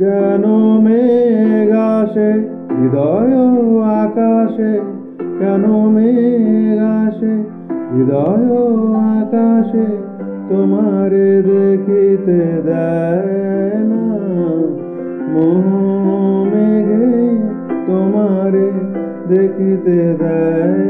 কেন মেঘ আসে? হৃদয় আকাশে। কেন মেঘ আসে? হৃদয় আকাশে। তোমারে দেখিতে দেয় না। মেঘে তোমারে দেখিতে দেয়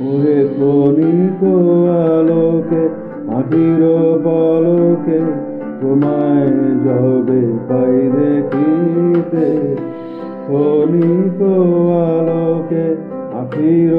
ওহে প্রণীত আলোকে আখির পলকে তোমায় যবে পাই দেখিতে। প্রণীত আলোকে আখির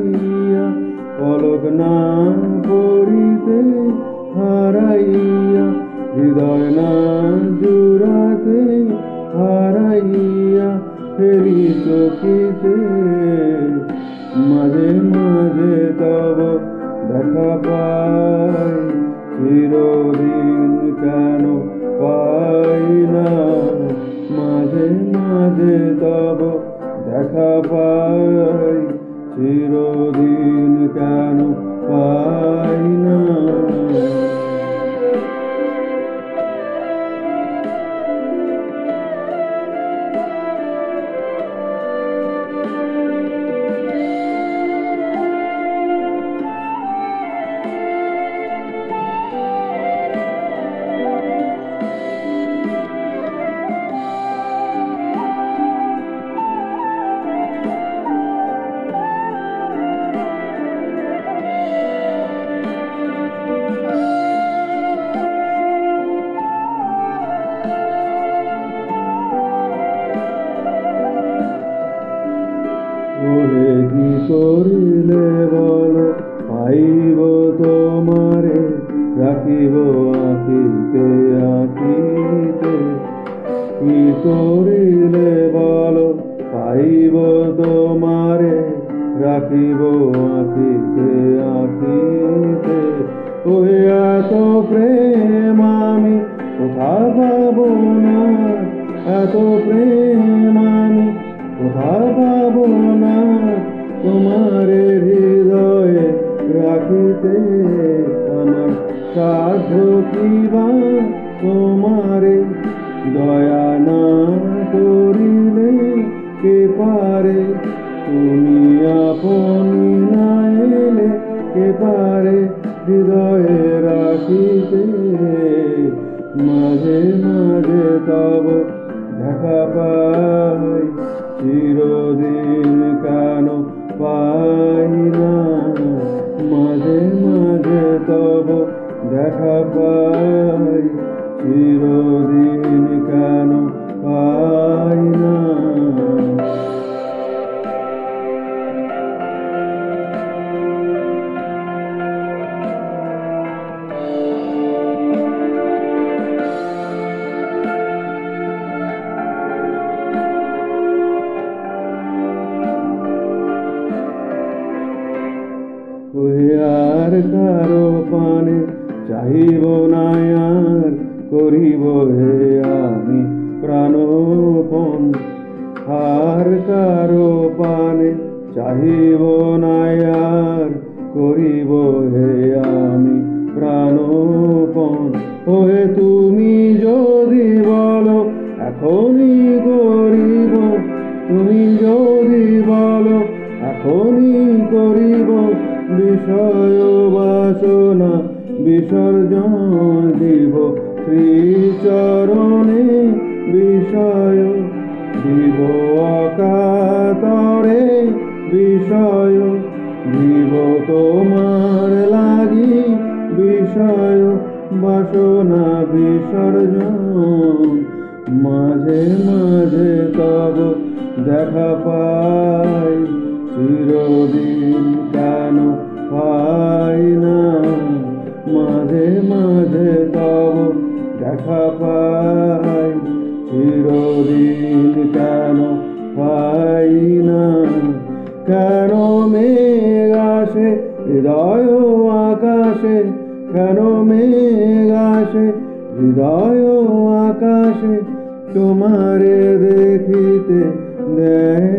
হারাইয়া পলক না পড়িতে হারাইয়া, হৃদয় না জুড়াতে হারাইয়া, ফেরি চকিতে মাঝে মাঝে তব দেখা পাই, চিরদিন কেন পাই না? মাঝে মাঝে তব দেখা পাই চিরদিন কেন পাই না? রাখিব আখিতে আখিতে কি করিলে বল, পাইব তোমারে, রাখিব আখিতে আখিতে ওই এত প্রেম আমি, কোথা পাবো না? এত প্রেম আমি, কোথা পাবো না? তোমার হৃদয়ে রাখিতে সাধ্য কিবা তোমারে দয়া না করিলে কে পারে? তুমি আপনি না এলে কে পারে? হৃদয়ে রাখিতে মাঝে মাঝে তব চাহিব না আর করিব হে আমি প্রাণপণ। আর কারও পানে চাহিব না আর করিব হে আমি প্রাণপণ। ওহে তুমি যদি বলো, এখনই করিব, তুমি বিসর্জন দিব। শ্রীচরণে বিষয় দিব, অকাতরে বিষয় দিব। তোমার লাগি বিষয়, বাসনা বিসর্জন। মাঝে মাঝে তব দেখা পাই, চিরদিন মেঘ আসে হৃদয় আকাশে কেন মেঘ আসে? হৃদয় আকাশে তোমারে দেখিতে দেয়।